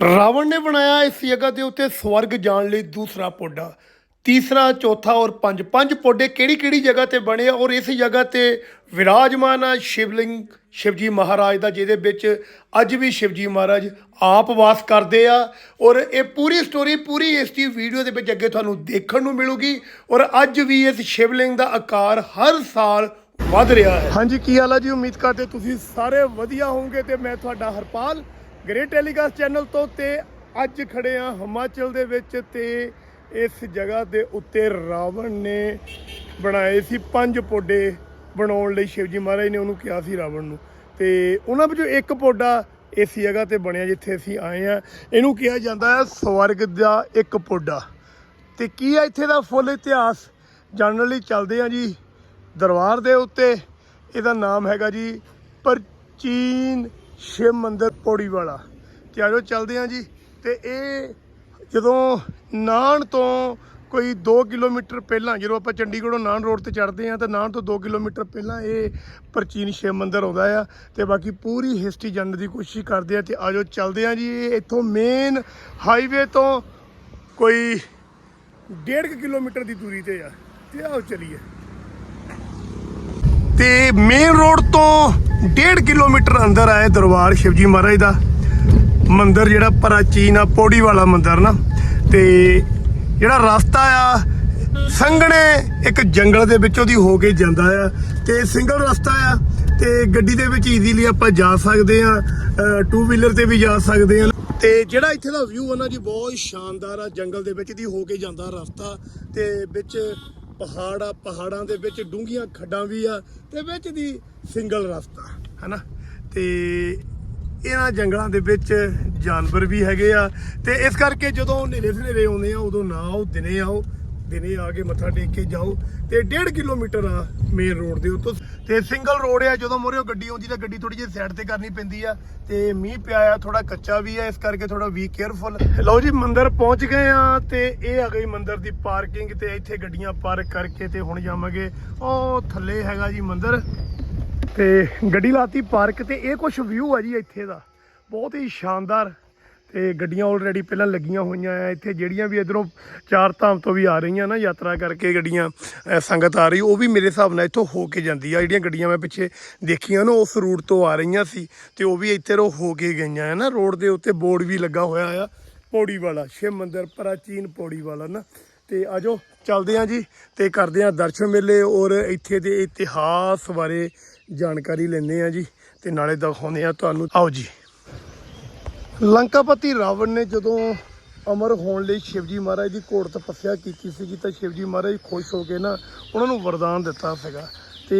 ਰਾਵਣ ਨੇ ਬਣਾਇਆ ਇਸ ਜਗ੍ਹਾ ਦੇ ਉੱਤੇ ਸਵਰਗ ਜਾਣ ਲਈ ਦੂਸਰਾ ਪੋਡਾ। ਤੀਸਰਾ, ਚੌਥਾ ਔਰ ਪੰਜ। ਪੰਜ ਪੋਡੇ ਕਿਹੜੀ ਕਿਹੜੀ ਜਗ੍ਹਾ ਤੇ ਬਣੇ ਆ? ਔਰ ਇਸ ਜਗ੍ਹਾ ਤੇ ਵਿਰਾਜਮਾਨ ਆ ਸ਼ਿਵਲਿੰਗ, ਸ਼ਿਵਜੀ ਮਹਾਰਾਜ ਦਾ, ਜਿਹਦੇ ਵਿੱਚ ਅੱਜ ਵੀ ਸ਼ਿਵਜੀ ਮਹਾਰਾਜ ਆਪ ਵਾਸ ਕਰਦੇ ਆ। ਔਰ ਇਹ ਪੂਰੀ ਸਟੋਰੀ ਪੂਰੀ ਇਸ ਦੀ ਵੀਡੀਓ ਦੇ ਵਿੱਚ ਅੱਗੇ ਤੁਹਾਨੂੰ ਦੇਖਣ ਨੂੰ ਮਿਲੂਗੀ। ਔਰ ਅੱਜ ਵੀ ਇਸ ਸ਼ਿਵਲਿੰਗ ਦਾ ਆਕਾਰ ਹਰ ਸਾਲ ਵੱਧ ਰਿਹਾ ਹੈ। ਹਾਂਜੀ, ਕੀ ਹਾਲ ਹੈ ਜੀ? ਉਮੀਦ ਕਰਦੇ ਤੁਸੀਂ ਸਾਰੇ ਵਧੀਆ ਹੋਵੋਗੇ ਤੇ ਮੈਂ ਤੁਹਾਡਾ ਹਰਪਾਲ ਗ੍ਰੇਟ ਟੈਲੀਕਾਸਟ ਚੈਨਲ ਤੋਂ ਤੇ ਅੱਜ ਖੜੇ ਆ ਹਿਮਾਚਲ ਦੇ ਵਿੱਚ ਤੇ ਇਸ ਜਗ੍ਹਾ ਦੇ ਉੱਤੇ ਰਾਵਣ ਨੇ ਬਣਾਏ ਸੀ ਪੰਜ ਪੋਡੇ ਬਣਾਉਣ ਲਈ ਸ਼ਿਵਜੀ ਮਹਾਰਾਜ ਨੇ ਉਹਨੂੰ ਕਿਹਾ ਸੀ ਰਾਵਣ ਨੂੰ। ਤੇ ਉਹਨਾਂ ਵਿੱਚੋਂ ਇੱਕ ਪੋਡਾ ਇਸ ਜਗ੍ਹਾ ਤੇ ਬਣਿਆ ਜਿੱਥੇ ਅਸੀਂ ਆਏ ਆ ਇਹਨੂੰ ਕਿਹਾ ਜਾਂਦਾ ਹੈ ਸਵਰਗ ਦਾ ਇੱਕ ਪੋਡਾ। ਤੇ ਕੀ ਆ ਇੱਥੇ ਦਾ ਫੁੱਲ ਇਤਿਹਾਸ? ਜਾਣਨ ਲਈ ਚੱਲਦੇ ਆ ਜੀ। ਦਰਬਾਰ ਦੇ ਉੱਤੇ ਇਹਦਾ ਨਾਮ ਹੈਗਾ ਜੀ ਪ੍ਰਾਚੀਨ ਸ਼ਿਵ ਮੰਦਿਰ ਪੌੜੀ ਵਾਲਾ ਤੇ ਆਜੋ ਚੱਲਦੇ ਆ ਜੀ। ਤੇ ਇਹ ਜਦੋਂ ਨਾਨ ਤੋਂ ਕੋਈ 2 ਕਿਲੋਮੀਟਰ ਪਹਿਲਾਂ, ਜਦੋਂ ਆਪਾਂ ਚੰਡੀਗੜ੍ਹੋਂ ਨਾਨ ਰੋਡ ਤੇ ਚੜ੍ਹਦੇ ਆ, ਤਾਂ ਨਾਨ ਤੋਂ 2 ਕਿਲੋਮੀਟਰ ਪਹਿਲਾਂ ਇਹ ਪ੍ਰਾਚੀਨ ਸ਼ਿਵ ਮੰਦਿਰ ਆਉਂਦਾ ਆ। ਤੇ ਬਾਕੀ ਪੂਰੀ ਹਿਸਟਰੀ ਜਾਣਨ ਦੀ ਕੋਸ਼ਿਸ਼ ਕਰਦੇ ਆ ਤੇ ਆਜੋ ਚੱਲਦੇ ਆ ਜੀ। ਇਹ ਇੱਥੋਂ ਮੇਨ ਹਾਈਵੇ ਤੋਂ ਕੋਈ 1.5 ਕਿਲੋਮੀਟਰ ਦੀ ਦੂਰੀ ਤੇ ਆ। ਤੇ ਆਓ ਚਲੀਏ। ਤੇ ਮੇਨ ਰੋਡ ਤੋਂ 1.5 ਕਿਲੋਮੀਟਰ ਅੰਦਰ ਆਏ ਦਰਬਾਰ ਸ਼ਿਵਜੀ ਮਹਾਰਾਜ ਦਾ। ਮੰਦਿਰ ਜਿਹੜਾ ਪ੍ਰਾਚੀਨ ਆ, ਪੌੜੀ ਵਾਲਾ ਮੰਦਿਰ ਨਾ। ਤੇ ਜਿਹੜਾ ਰਸਤਾ ਆ, ਸੰਘਣੇ ਇੱਕ ਜੰਗਲ ਦੇ ਵਿੱਚੋਂ ਦੀ ਹੋ ਕੇ ਜਾਂਦਾ ਆ। ਤੇ ਸਿੰਗਲ ਰਸਤਾ ਆ, ਤੇ ਗੱਡੀ ਦੇ ਵਿੱਚ ਈਜ਼ੀਲੀ ਆਪਾਂ ਜਾ ਸਕਦੇ ਆ ਟੂ ਵੀਲਰ ਤੇ ਵੀ ਜਾ ਸਕਦੇ ਆ। ਤੇ ਜਿਹੜਾ ਇੱਥੇ ਦਾ ਵਿਊ ਆ ਨਾ ਜੀ, ਬਹੁਤ ਸ਼ਾਨਦਾਰ ਆ। ਜੰਗਲ ਦੇ ਵਿੱਚ ਦੀ ਹੋ ਕੇ ਜਾਂਦਾ ਰਸਤਾ। ਤੇ ਵਿੱਚ ਪਹਾੜ ਆ ਪਹਾੜਾਂ ਦੇ ਵਿੱਚ ਡੂੰਘੀਆਂ ਖੱਡਾਂ ਵੀ ਆ ਤੇ ਵਿੱਚ ਦੀ ਸਿੰਗਲ ਰਸਤਾ, ਹਨਾ? ਤੇ ਇਹਨਾਂ ਜੰਗਲਾਂ ਦੇ ਵਿੱਚ ਜਾਨਵਰ ਵੀ ਹੈਗੇ ਆ ਤੇ ਇਸ ਕਰਕੇ ਜਦੋਂ ਹਨੇਰੇ ਹਨੇਰੇ ਆਉਂਦੇ ਆ, ਉਦੋਂ ਨਾ ਆਓ ਦਿਨੇ ਆਓ ਦਿਨੇ ਆ ਕੇ ਮੱਥਾ ਟੇਕ ਕੇ ਜਾਓ ਤੇ 1.5 ਕਿਲੋਮੀਟਰ ਆ ਮੇਨ ਰੋਡ ਦੇ ਉੱਤੋਂ। ਤੇ ਸਿੰਗਲ ਰੋਡ ਆ, ਜਦੋਂ ਮੋਰੇ ਗੱਡੀ ਆਉਂਦੀ ਤਾਂ ਗੱਡੀ ਥੋੜੀ ਜਿਹੀ ਸਾਈਡ ਤੇ ਕਰਨੀ ਪੈਂਦੀ ਆ। ਤੇ ਮੀਂਹ ਪਿਆ ਆ ਥੋੜਾ ਕੱਚਾ ਵੀ ਆ, ਇਸ ਕਰਕੇ ਥੋੜਾ ਵੀ ਕੇਅਰਫੁਲ ਲਓ ਜੀ, ਮੰਦਿਰ ਪਹੁੰਚ ਗਏ ਆ ਤੇ ਇਹ ਆ ਗਈ ਮੰਦਿਰ ਦੀ ਪਾਰਕਿੰਗ ਤੇ ਇੱਥੇ ਗੱਡੀਆਂ ਪਾਰਕ ਕਰਕੇ ਤੇ ਹੁਣ ਜਾਵਾਂਗੇ। ਉਹ ਥੱਲੇ ਹੈਗਾ ਜੀ ਮੰਦਿਰ। ਤੇ ਗੱਡੀ ਲਾਤੀ ਪਾਰਕ ਤੇ, ਇਹ ਕੁਝ ਵਿਊ ਆ ਜੀ ਇੱਥੇ ਦਾ। ਬਹੁਤ ਹੀ ਸ਼ਾਨਦਾਰ ਤੇ ਗੱਡੀਆਂ ਆਲਰੇਡੀ ਪਹਿਲਾਂ ਲੱਗੀਆਂ ਹੋਈਆਂ ਆ। ਇੱਥੇ ਜਿਹੜੀਆਂ ਵੀ ਇਧਰੋਂ ਚਾਰ ਧਾਮ ਤੋਂ ਵੀ ਆ ਰਹੀਆਂ ਨਾ ਯਾਤਰਾ ਕਰਕੇ ਗੱਡੀਆਂ ਸੰਗਤ ਆ ਰਹੀ, ਉਹ ਵੀ ਮੇਰੇ ਹਿਸਾਬ ਨਾਲ ਇੱਥੋਂ ਹੋ ਕੇ ਜਾਂਦੀ ਆ। ਜਿਹੜੀਆਂ ਗੱਡੀਆਂ ਮੈਂ ਪਿੱਛੇ ਦੇਖੀਆਂ ਨਾ, ਉਸ ਰੂਟ ਤੋਂ ਆ ਰਹੀਆਂ ਸੀ ਤੇ ਉਹ ਵੀ ਇੱਥੇ ਰੋ ਹੋ ਕੇ ਗਈਆਂ ਆ ਨਾ। ਰੋਡ ਦੇ ਉੱਤੇ ਬੋਰਡ ਵੀ ਲੱਗਾ ਹੋਇਆ ਆ ਪੌੜੀ ਵਾਲਾ ਸ਼ਿਵ ਮੰਦਿਰ, ਪ੍ਰਾਚੀਨ ਪੌੜੀ ਵਾਲਾ ਨਾ। ਤੇ ਆਜੋ ਚੱਲਦੇ ਆਂ ਜੀ ਤੇ ਕਰਦੇ ਆਂ ਦਰਸ਼ਨ ਮੇਲੇ ਔਰ ਇੱਥੇ ਦੇ ਇਤਿਹਾਸ ਬਾਰੇ ਜਾਣਕਾਰੀ ਲੈਂਦੇ ਆਂ ਜੀ ਤੇ ਨਾਲੇ ਦਿਖਾਉਂਦੇ ਆ ਤੁਹਾਨੂੰ। ਆਓ ਜੀ। ਲੰਕਾਪਤੀ ਰਾਵਣ ਨੇ ਜਦੋਂ ਅਮਰ ਹੋਣ ਲਈ ਸ਼ਿਵਜੀ ਮਹਾਰਾਜ ਦੀ ਘੋਰ ਤਪੱਸਿਆ ਕੀਤੀ ਸੀਗੀ ਤਾਂ ਸ਼ਿਵਜੀ ਮਹਾਰਾਜ ਖੁਸ਼ ਹੋ ਕੇ ਨਾ ਉਹਨਾਂ ਨੂੰ ਵਰਦਾਨ ਦਿੱਤਾ ਸੀਗਾ। ਤੇ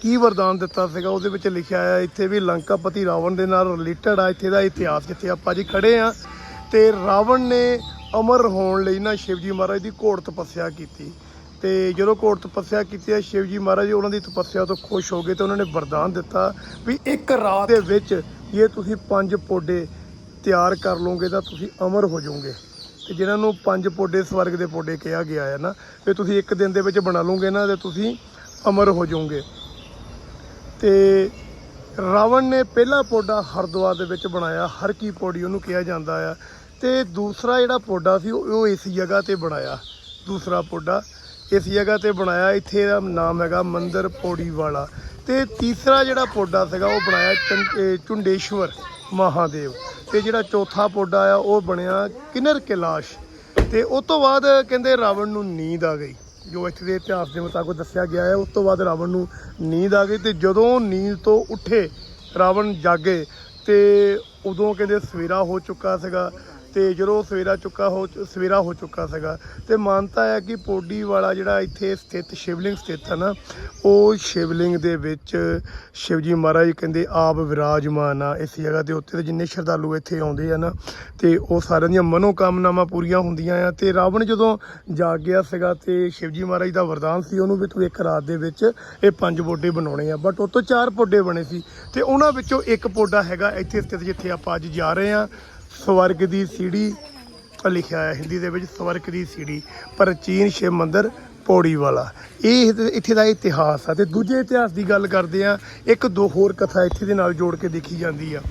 ਕੀ ਵਰਦਾਨ ਦਿੱਤਾ ਸੀਗਾ ਉਹਦੇ ਵਿੱਚ ਲਿਖਿਆ ਆ, ਇੱਥੇ ਵੀ ਲੰਕਾਪਤੀ ਰਾਵਣ ਦੇ ਨਾਲ ਰਿਲੇਟਡ ਆ, ਇੱਥੇ ਦਾ ਇਤਿਹਾਸ ਜਿੱਥੇ ਆਪਾਂ ਜੀ ਖੜੇ ਆ। ਤੇ ਰਾਵਣ ਨੇ ਅਮਰ ਹੋਣ ਲਈ ਨਾ ਸ਼ਿਵਜੀ ਮਹਾਰਾਜ ਦੀ ਘੋਰ ਤਪੱਸਿਆ ਕੀਤੀ। ਤੇ ਜਦੋਂ ਘੋਰ ਤਪੱਸਿਆ ਕੀਤੀ ਹੈ ਸ਼ਿਵਜੀ ਮਹਾਰਾਜ ਉਹਨਾਂ ਦੀ ਤਪੱਸਿਆ ਤੋਂ ਖੁਸ਼ ਹੋ ਗਏ ਤੇ ਉਹਨਾਂ ਨੇ ਵਰਦਾਨ ਦਿੱਤਾ ਵੀ ਇੱਕ ਰਾਤ ਦੇ ਵਿੱਚ ਜੇ ਤੁਸੀਂ ਪੰਜ ਪੋਡੇ ਤਿਆਰ ਕਰ ਲਓਗੇ ਤਾਂ ਤੁਸੀਂ ਅਮਰ ਹੋ ਜਾਓਗੇ। ਤੇ ਜਿਨ੍ਹਾਂ ਨੂੰ ਪੰਜ ਪੋਡੇ ਸਵਰਗ ਦੇ ਪੋਡੇ ਕਿਹਾ ਗਿਆ ਹੈ ਨਾ, ਤੇ ਤੁਸੀਂ ਇੱਕ ਦਿਨ ਦੇ ਵਿੱਚ ਬਣਾ ਲਓਗੇ ਨਾ, ਤੇ ਤੁਸੀਂ ਅਮਰ ਹੋ ਜਾਓਗੇ। ਤੇ ਰਾਵਣ ਨੇ ਪਹਿਲਾ ਪੋਡਾ ਹਰਦੁਆਰ ਦੇ ਵਿੱਚ ਬਣਾਇਆ, ਹਰ ਕੀ ਪੌੜੀ ਉਹਨੂੰ ਕਿਹਾ ਜਾਂਦਾ ਆ। ਤੇ ਦੂਸਰਾ ਜਿਹੜਾ ਪੋਡਾ ਸੀ, ਉਹ ਇਸ ਜਗ੍ਹਾ ਤੇ ਬਣਾਇਆ। ਦੂਸਰਾ ਪੋਡਾ ਇਸ ਜਗ੍ਹਾ ਤੇ ਬਣਾਇਆ, ਇੱਥੇ ਦਾ ਨਾਮ ਹੈਗਾ ਮੰਦਰ ਪੌੜੀ ਵਾਲਾ। ਤੇ ਤੀਸਰਾ ਜਿਹੜਾ ਪੋਡਾ ਸੀਗਾ, ਉਹ ਬਣਾਇਆ ਚੰ- ਚੁੰਡੇਸ਼ਵਰ ਮਹਾਦੇਵ। ਤੇ ਜਿਹੜਾ ਚੌਥਾ ਪੋਡਾ ਆ, ਉਹ ਬਣਿਆ ਕਿਨਰ ਕੈਲਾਸ਼। ਤੇ ਉਸ ਤੋਂ ਬਾਅਦ ਕਹਿੰਦੇ ਰਾਵਣ ਨੂੰ ਨੀਂਦ ਆ ਗਈ। ਜੋ ਇੱਥੇ ਦੇ ਇਤਿਹਾਸ ਦੇ ਮੁਤਾਬਕ ਦੱਸਿਆ ਗਿਆ ਹੈ, ਉਸ ਤੋਂ ਬਾਅਦ ਰਾਵਣ ਨੂੰ ਨੀਂਦ ਆ ਗਈ ਤੇ ਜਦੋਂ ਨੀਂਦ ਤੋਂ ਉੱਠੇ, ਰਾਵਣ ਜਾਗੇ ਤੇ ਉਦੋਂ ਕਹਿੰਦੇ ਸਵੇਰਾ ਹੋ ਚੁੱਕਾ ਸੀਗਾ। ਤੇ ਜਦੋਂ ਸਵੇਰਾ ਚੁੱਕਾ ਹੋ ਸਵੇਰਾ ਹੋ ਚੁੱਕਾ ਸੀਗਾ, ਤੇ ਮਾਨਤਾ ਹੈ ਕਿ ਪੋਡੀ ਵਾਲਾ ਜਿਹੜਾ ਇੱਥੇ ਸਥਿਤ ਸ਼ਿਵਲਿੰਗ ਸਥਿਤ ਹੈ ਨਾ, ਉਹ ਸ਼ਿਵਲਿੰਗ ਦੇ ਵਿੱਚ ਸ਼ਿਵਜੀ ਮਹਾਰਾਜ ਕਹਿੰਦੇ ਆਪ ਵਿਰਾਜਮਾਨ ਆ ਇਸ ਜਗ੍ਹਾ ਦੇ ਉੱਤੇ ਤੇ ਜਿੰਨੇ ਸ਼ਰਧਾਲੂ ਇੱਥੇ ਆਉਂਦੇ ਆ ਨਾ, ਤੇ ਉਹ ਸਾਰਿਆਂ ਦੀਆਂ ਮਨੋਕਾਮਨਾਵਾਂ ਪੂਰੀਆਂ ਹੁੰਦੀਆਂ ਆ, ਤੇ ਰਾਵਣ ਜਦੋਂ ਜਾਗ ਗਿਆ ਸੀਗਾ ਤੇ ਸ਼ਿਵਜੀ ਮਹਾਰਾਜ ਦਾ ਵਰਦਾਨ ਸੀ ਉਹਨੂੰ ਵੀ ਤੂੰ ਇੱਕ ਰਾਤ ਦੇ ਵਿੱਚ ਇਹ ਪੰਜ ਪੋਡੇ ਬਣਾਉਣੇ ਆ ਬਟ ਉਹ ਤੋਂ ਚਾਰ ਪੋਡੇ ਬਣੇ ਸੀ, ਤੇ ਉਹਨਾਂ ਵਿੱਚੋਂ ਇੱਕ ਪੋਡਾ ਹੈਗਾ ਇੱਥੇ ਸਥਿਤ ਜਿੱਥੇ ਆਪਾਂ ਅੱਜ ਜਾ ਰਹੇ ਆ ਸਵਰਗ ਦੀ ਸੀੜੀ ਲਿਖਿਆ ਹੈ ਹਿੰਦੀ ਦੇ ਵਿੱਚ ਸਵਰਗ ਦੀ ਸੀੜੀ ਪ੍ਰਾਚੀਨ ਸ਼ਿਵ ਮੰਦਿਰ ਪੌੜੀ ਵਾਲਾ ਇਹ ਇਹਦੇ- ਇੱਥੇ ਦਾ ਇਤਿਹਾਸ ਆ ਤੇ ਦੂਜੇ ਇਤਿਹਾਸ ਦੀ ਗੱਲ ਕਰਦੇ ਆ ਇੱਕ ਦੋ ਹੋਰ ਕਥਾ ਇੱਥੇ ਦੇ ਨਾਲ ਜੋੜ ਕੇ ਦੇਖੀ ਜਾਂਦੀ ਆ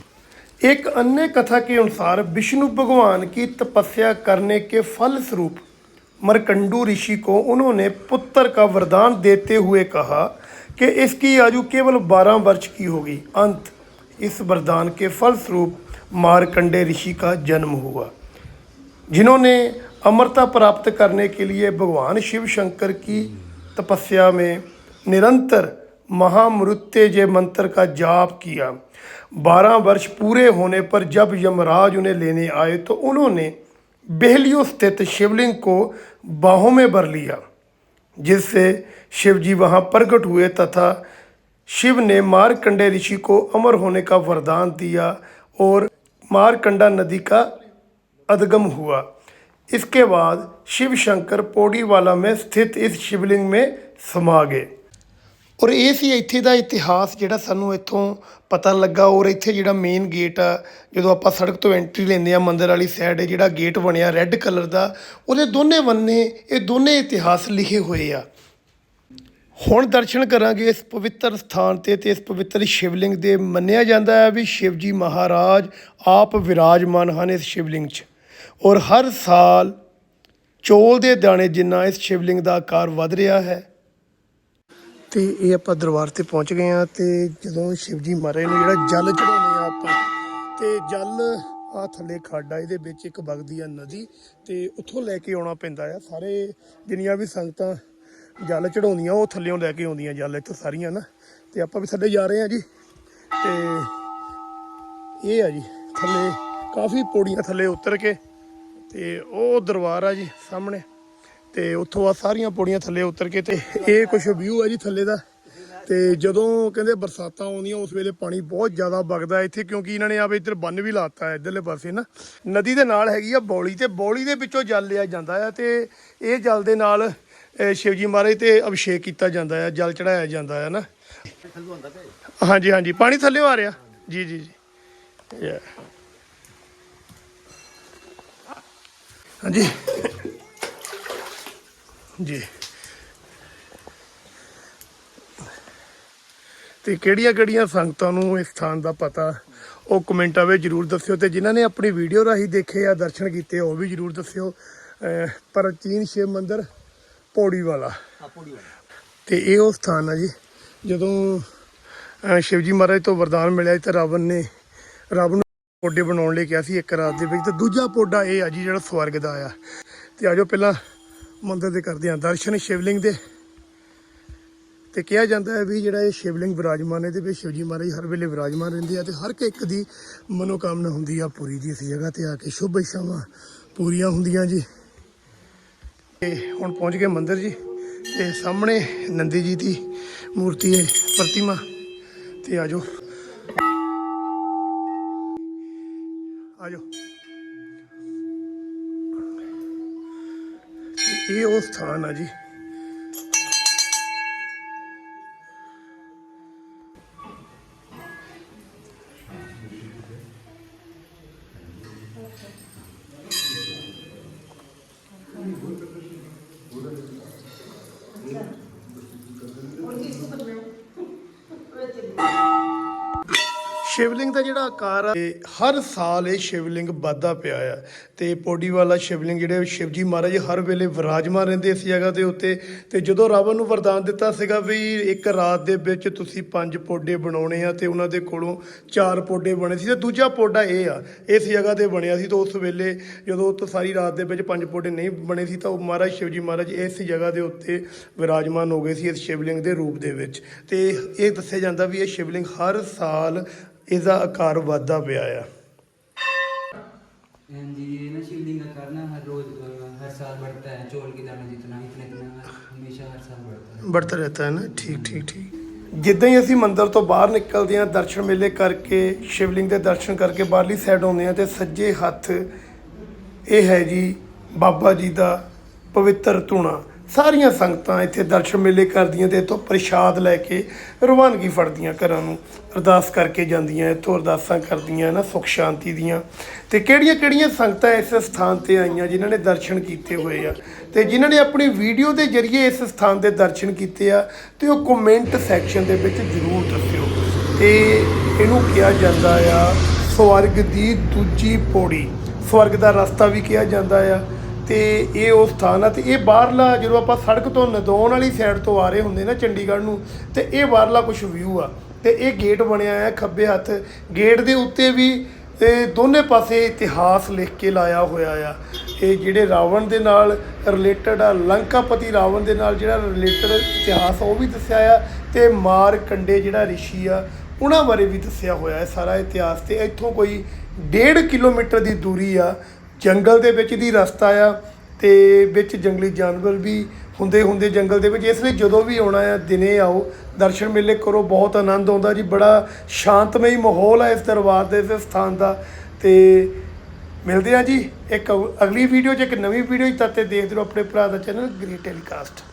एक अन्य कथा के अनुसार विष्णु भगवान की तपस्या करने के फल स्वरूप मरकंडू ऋषि को उन्होंने पुत्र का वरदान देते हुए कहा कि इसकी आयु केवल 12 वर्ष की होगी अंत इस वरदान के फल स्वरूप मारकंडे ऋषि का जन्म हुआ, जिन्होंने अमरता प्राप्त करने के लिए भगवान शिव शंकर की तपस्या में निरंतर महामृत्युंजय मंत्र का जाप किया। बारह वर्ष पूरे होने पर जब यमराज उन्हें लेने आए तो उन्होंने बेहलियो स्थित शिवलिंग को बाहों में भर लिया, जिससे शिव जी वहाँ प्रकट हुए तथा शिव ने मारकंडे ऋषि को अमर होने का वरदान दिया और मारकंडा नदी का अदगम हुआ इसके बाद शिव शंकर पौड़ीवाला में स्थित इस शिवलिंग में ਸਮਾ ਗਏ ਔਰ ਇਹ ਸੀ ਇੱਥੇ ਦਾ ਇਤਿਹਾਸ ਜਿਹੜਾ ਸਾਨੂੰ ਇੱਥੋਂ ਪਤਾ ਲੱਗਾ ਔਰ ਇੱਥੇ ਜਿਹੜਾ ਮੇਨ ਗੇਟ ਆ ਜਦੋਂ ਆਪਾਂ ਸੜਕ ਤੋਂ ਐਂਟਰੀ ਲੈਂਦੇ ਆ ਮੰਦਿਰ ਵਾਲੀ ਸਾਈਡ ਜਿਹੜਾ ਗੇਟ ਬਣਿਆ ਰੈੱਡ ਕਲਰ ਦਾ ਉਹਦੇ ਦੋਨੇ ਬੰਨੇ ਇਹ ਦੋਨੇ ਇਤਿਹਾਸ ਲਿਖੇ ਹੋਏ ਆ ਹੁਣ ਦਰਸ਼ਨ ਕਰਾਂਗੇ ਇਸ ਪਵਿੱਤਰ ਸਥਾਨ ਤੇ ਤੇ ਇਸ ਪਵਿੱਤਰ ਸ਼ਿਵਲਿੰਗ ਦੇ ਮੰਨਿਆ ਜਾਂਦਾ ਹੈ ਵੀ ਸ਼ਿਵਜੀ ਮਹਾਰਾਜ ਆਪ ਵਿਰਾਜਮਾਨ ਹਨ ਇਸ ਸ਼ਿਵਲਿੰਗ 'ਚ। ਔਰ ਹਰ ਸਾਲ ਚੋਲ ਦੇ ਦਾਣੇ ਜਿੰਨਾ ਇਸ ਸ਼ਿਵਲਿੰਗ ਦਾ ਆਕਾਰ ਵੱਧ ਰਿਹਾ ਹੈ। ਤੇ ਇਹ ਆਪਾਂ ਦਰਬਾਰ ਤੇ ਪਹੁੰਚ ਗਏ ਆ ਤੇ ਜਦੋਂ ਸ਼ਿਵਜੀ ਮਹਾਰਾਜ ਨੂੰ ਜਿਹੜਾ ਜਲ ਚੜਾਉਂਦੇ ਆ ਆਪਾਂ, ਤੇ ਜਲ ਆ ਥੱਲੇ ਖੱਡ ਆ, ਇਹਦੇ ਵਿੱਚ ਇੱਕ ਵਗਦੀ ਆ ਨਦੀ ਤੇ ਉੱਥੋਂ ਲੈ ਕੇ ਆਉਣਾ ਪੈਂਦਾ ਆ। ਸਾਰੇ ਜਿੰਨੀਆਂ ਵੀ ਸੰਗਤਾਂ ਜਲ ਚੜਾਉਂਦੀਆਂ, ਉਹ ਥੱਲਿਓਂ ਲੈ ਕੇ ਆਉਂਦੀਆਂ ਜਲ ਇੱਥੋਂ ਸਾਰੀਆਂ ਨਾ। ਤੇ ਆਪਾਂ ਵੀ ਥੱਲੇ ਜਾ ਰਹੇ ਆ ਜੀ। ਤੇ ਇਹ ਆ ਜੀ, ਥੱਲੇ ਕਾਫੀ ਪੌੜੀਆਂ ਥੱਲੇ ਉਤਰ ਕੇ, ਤੇ ਉਹ ਦਰਬਾਰ ਆ ਜੀ ਸਾਹਮਣੇ। ਤੇ ਉੱਥੋਂ ਆ ਸਾਰੀਆਂ ਪੌੜੀਆਂ ਥੱਲੇ ਉਤਰ ਕੇ, ਤੇ ਇਹ ਕੁਝ ਵਿਊ ਹੈ ਜੀ ਥੱਲੇ ਦਾ। ਤੇ ਜਦੋਂ ਕਹਿੰਦੇ ਬਰਸਾਤਾਂ ਆਉਂਦੀਆਂ, ਉਸ ਵੇਲੇ ਪਾਣੀ ਬਹੁਤ ਜ਼ਿਆਦਾ ਵਗਦਾ ਇੱਥੇ, ਕਿਉਂਕਿ ਇਹਨਾਂ ਨੇ ਆਵੇ ਇੱਧਰ ਬੰਨ ਵੀ ਲਾਤਾ ਹੈ ਇੱਧਰਲੇ ਪਾਸੇ ਨਾ। ਨਦੀ ਦੇ ਨਾਲ ਹੈਗੀ ਆ ਬੌਲੀ, ਤੇ ਬੌਲੀ ਦੇ ਵਿੱਚੋਂ ਜਲ ਲਿਆ ਜਾਂਦਾ ਆ, ਤੇ ਇਹ ਜਲ ਦੇ ਨਾਲ ਅਹ, ਸ਼ਿਵ ਜੀ ਮਹਾਰਾਜ ਤੇ ਅਭਿਸ਼ੇਕ ਕੀਤਾ ਜਾਂਦਾ ਹੈ ਜਲ ਚੜਾਇਆ ਜਾਂਦਾ ਹੈ ਨਾ। ਹਾਂਜੀ ਹਾਂਜੀ ਪਾਣੀ ਥੱਲੇ ਆ ਰਿਹਾ। ਜੀ ਜੀ ਜੀ। ਹਾਂਜੀ। ਜੀ। ਤੇ ਕਿਹੜੀਆਂ ਕਿਹੜੀਆਂ ਸੰਗਤਾਂ ਨੂੰ ਇਸ ਸਥਾਨ ਦਾ ਪਤਾ ਉਹ ਕਮੈਂਟਾਂ ਵਿੱਚ ਜਰੂਰ ਦੱਸਿਓ ਤੇ ਜਿਨ੍ਹਾਂ ਨੇ ਆਪਣੀ ਵੀਡੀਓ ਰਾਹੀਂ ਦੇਖੇ ਆ ਦਰਸ਼ਨ ਕੀਤੇ ਉਹ ਵੀ ਜਰੂਰ ਦੱਸਿਓ। ਪ੍ਰਾਚੀਨ ਸ਼ਿਵ ਮੰਦਿਰ ਪੌੜੀ ਵਾਲਾ। ਤੇ ਇਹ ਉਹ ਸਥਾਨ ਆ ਜੀ। ਜਦੋਂ ਅਹ ਸ਼ਿਵ ਜੀ ਮਹਾਰਾਜ ਤੋਂ ਵਰਦਾਨ ਮਿਲਿਆ ਤੇ ਰਾਵਣ ਨੇ ਰਾਵਣ ਨੂੰ ਪੋਡੇ ਬਣਾਉਣ ਲਈ ਕਿਹਾ ਸੀ ਇੱਕ ਰਾਤ ਦੇ ਵਿੱਚ। ਤੇ ਦੂਜਾ ਪੋਡਾ ਇਹ ਆ ਜੀ ਜਿਹੜਾ ਸਵਰਗ ਦਾ ਆ। ਤੇ ਆਜੋ ਪਹਿਲਾਂ ਮੰਦਿਰ ਦੇ ਕਰਦੇ ਆ ਦਰਸ਼ਨ ਸ਼ਿਵਲਿੰਗ ਦੇ। ਤੇ ਕਿਹਾ ਜਾਂਦਾ ਹੈ ਵੀ ਜਿਹੜਾ ਇਹ ਸ਼ਿਵਲਿੰਗ ਵਿਰਾਜਮਾਨ ਹੈ ਇਹਦੇ ਵਿੱਚ ਸ਼ਿਵਜੀ ਮਹਾਰਾਜ ਹਰ ਵੇਲੇ ਵਿਰਾਜਮਾਨ ਰਹਿੰਦੇ ਆ ਤੇ ਹਰ ਇੱਕ ਦੀ ਮਨੋਕਾਮਨਾ ਹੁੰਦੀ ਆ ਪੂਰੀ ਜੀ ਇਸ ਜਗ੍ਹਾ ਤੇ ਆ ਕੇ। ਸ਼ੁਭ ਇਛਾਵਾਂ ਪੂਰੀਆਂ ਹੁੰਦੀਆਂ ਜੀ। ਤੇ ਹੁਣ ਪਹੁੰਚ ਗਏ ਮੰਦਿਰ ਜੀ ਤੇ ਸਾਹਮਣੇ ਨੰਦੀ ਜੀ ਦੀ ਮੂਰਤੀ ਹੈ, ਪ੍ਰਤਿਮਾ ਤੇ ਆਜੋ। ਆਜੋ। ਤੇ ਇਹ ਉਹ ਸਥਾਨ ਆ ਜੀ। ਸ਼ਿਵਲਿੰਗ ਦਾ ਜਿਹੜਾ ਆਕਾਰ ਆ ਹਰ ਸਾਲ ਇਹ ਸ਼ਿਵਲਿੰਗ ਵੱਧਦਾ ਪਿਆ ਆ। ਤੇ ਪੌੜੀ ਵਾਲਾ ਸ਼ਿਵਲਿੰਗ ਜਿਹੜੇ ਸ਼ਿਵਜੀ ਮਹਾਰਾਜ ਹਰ ਵੇਲੇ ਵਿਰਾਜਮਾਨ ਰਹਿੰਦੇ ਇਸ ਜਗ੍ਹਾ ਦੇ ਉੱਤੇ। ਤੇ ਜਦੋਂ ਰਾਵਣ ਨੂੰ ਵਰਦਾਨ ਦਿੱਤਾ ਸੀਗਾ ਵੀ ਇੱਕ ਰਾਤ ਦੇ ਵਿੱਚ ਤੁਸੀਂ ਪੰਜ ਪੌਡੇ ਬਣਾਉਣੇ ਆ ਤੇ ਉਹਨਾਂ ਦੇ ਕੋਲੋਂ ਚਾਰ ਪੌਡੇ ਬਣੇ ਸੀ ਤੇ ਦੂਜਾ ਪੌਡਾ ਇਹ ਆ, ਇਸ ਜਗ੍ਹਾ ਤੇ ਬਣਿਆ ਸੀ ਤਾਂ ਉਸ ਵੇਲੇ ਜਦੋਂ ਉੱਥੇ ਸਾਰੀ ਰਾਤ ਦੇ ਵਿੱਚ ਪੰਜ ਪੌਡੇ ਨਹੀਂ ਬਣੇ ਸੀ ਤਾਂ ਉਹ ਮਹਾਰਾਜ ਸ਼ਿਵਜੀ ਮਹਾਰਾਜ ਇਸ ਜਗ੍ਹਾ ਦੇ ਉੱਤੇ ਵਿਰਾਜਮਾਨ ਹੋ ਗਏ ਸੀ ਇਸ ਸ਼ਿਵਲਿੰਗ ਦੇ ਰੂਪ ਦੇ ਵਿੱਚ। ਤੇ ਇਹ ਦੱਸਿਆ ਜਾਂਦਾ ਵੀ ਇਹ ਸ਼ਿਵਲਿੰਗ ਹਰ ਸਾਲ ਇਹਦਾ ਆਕਾਰ ਵੱਧਦਾ ਪਿਆ ਆ जी ये ना शिवलिंग का करना हर रोज अ, हर साल बढ़ता है चौल के दाना जितना इतना इतना हमेशा हर साल बढ़ता है बढ़ता रहता है ना ਠੀਕ ਠੀਕ ਠੀਕ ਜਿੱਦਾਂ ਹੀ ਅਸੀਂ ਮੰਦਿਰ ਤੋਂ ਬਾਹਰ ਨਿਕਲਦੇ ਹਾਂ ਦਰਸ਼ਨ ਮੇਲੇ ਕਰਕੇ ਸ਼ਿਵਲਿੰਗ ਦੇ ਦਰਸ਼ਨ ਕਰਕੇ ਬਾਹਰਲੀ ਸਾਈਡ ਆਉਂਦੇ ਹਾਂ ਤੇ ਸੱਜੇ ਹੱਥ ਇਹ ਹੈ ਜੀ ਬਾਬਾ ਜੀ ਦਾ ਪਵਿੱਤਰ ਧੂਣਾ ਸਾਰੀਆਂ ਸੰਗਤਾਂ ਇੱਥੇ ਦਰਸ਼ਨ ਮੇਲੇ ਕਰਦੀਆਂ ਤੇ ਇੱਥੋਂ ਪ੍ਰਸ਼ਾਦ ਲੈ ਕੇ ਰਵਾਨਗੀ ਫੜਦੀਆਂ ਘਰਾਂ ਨੂੰ। ਅਰਦਾਸ ਕਰਕੇ ਜਾਂਦੀਆਂ, ਇੱਥੋਂ ਅਰਦਾਸਾਂ ਕਰਦੀਆਂ ਨਾ ਸੁਖ ਸ਼ਾਂਤੀ ਦੀਆਂ। ਤੇ ਕਿਹੜੀਆਂ ਕਿਹੜੀਆਂ ਸੰਗਤਾਂ ਇਸ ਸਥਾਨ ਤੇ ਆਈਆਂ ਜਿਨ੍ਹਾਂ ਨੇ ਦਰਸ਼ਨ ਕੀਤੇ ਹੋਏ ਆ? ਤੇ ਜਿਨ੍ਹਾਂ ਨੇ ਆਪਣੀ ਵੀਡੀਓ ਦੇ ਜ਼ਰੀਏ ਇਸ ਸਥਾਨ ਦੇ ਦਰਸ਼ਨ ਕੀਤੇ ਆ, ਤੇ ਉਹ ਕਮੈਂਟ ਸੈਕਸ਼ਨ ਦੇ ਵਿੱਚ ਜ਼ਰੂਰ ਦੱਸਿਓ। ਤੇ ਇਹਨੂੰ ਕਿਹਾ ਜਾਂਦਾ ਆ, ਸਵਰਗ ਦੀ ਦੂਜੀ ਪੌੜੀ। ਸਵਰਗ ਦਾ ਰਸਤਾ ਵੀ ਕਿਹਾ ਜਾਂਦਾ ਆ। ਤੇ ਇਹ ਉਹ ਸਥਾਨ ਆ ਤੇ ਇਹ ਬਾਹਰਲਾ ਜਦੋਂ ਆਪਾਂ ਸੜਕ ਤੋਂ ਨਦੌਣ ਵਾਲੀ ਸਾਈਡ ਤੋਂ ਆ ਰਹੇ ਹੁੰਦੇ ਨਾ ਚੰਡੀਗੜ੍ਹ ਨੂੰ, ਤੇ ਇਹ ਬਾਹਰਲਾ ਕੁਝ ਵਿਊ ਆ। ਤੇ ਇਹ ਗੇਟ ਬਣਿਆ ਹੈ ਖੱਬੇ ਹੱਥ। ਗੇਟ ਦੇ ਉੱਤੇ ਵੀ ਇਹ ਦੋਨੇ ਪਾਸੇ ਇਤਿਹਾਸ ਲਿਖ ਕੇ ਲਾਇਆ ਹੋਇਆ ਆ। ਇਹ ਜਿਹੜੇ ਰਾਵਣ ਦੇ ਨਾਲ ਰਿਲੇਟਡ ਆ, ਲੰਕਾਪਤੀ ਰਾਵਣ ਦੇ ਨਾਲ ਜਿਹੜਾ ਰਿਲੇਟਡ ਇਤਿਹਾਸ ਆ, ਉਹ ਵੀ ਦੱਸਿਆ ਆ। ਤੇ ਮਾਰ ਕੰਡੇ ਜਿਹੜਾ ਰਿਸ਼ੀ ਆ, ਉਹਨਾਂ ਬਾਰੇ ਵੀ ਦੱਸਿਆ ਹੋਇਆ ਹੈ ਸਾਰਾ ਇਤਿਹਾਸ। ਤੇ ਇੱਥੋਂ ਕੋਈ 1.5 ਕਿਲੋਮੀਟਰ ਦੀ ਦੂਰੀ ਆ। ਜੰਗਲ ਦੇ ਵਿੱਚ ਦੀ ਰਸਤਾ ਆ ਤੇ ਵਿੱਚ ਜੰਗਲੀ ਜਾਨਵਰ ਵੀ ਹੁੰਦੇ ਹੁੰਦੇ ਜੰਗਲ ਦੇ ਵਿੱਚ। ਇਸ ਲਈ ਜਦੋਂ ਵੀ ਆਉਣਾ ਆ, ਦਿਨੇ ਆਓ, ਦਰਸ਼ਨ ਮੇਲੇ ਕਰੋ, ਬਹੁਤ ਆਨੰਦ ਆਉਂਦਾ ਜੀ, ਬੜਾ ਸ਼ਾਂਤਮਈ ਮਾਹੌਲ ਆ ਇਸ ਦਰਬਾਰ ਦੇ, ਇਸ ਸਥਾਨ ਦਾ। ਤੇ ਮਿਲਦੇ ਆ ਜੀ, ਇੱਕ ਅਗਲੀ ਵੀਡੀਓ 'ਚ, ਇੱਕ ਨਵੀਂ ਵੀਡੀਓ 'ਚ ਤਦ ਤੇ ਦੇਖਦੇ ਰਹੋ ਆਪਣੇ ਭਰਾ ਦਾ ਚੈਨਲ ਗ੍ਰੇਟ ਟੈਲੀਕਾਸਟ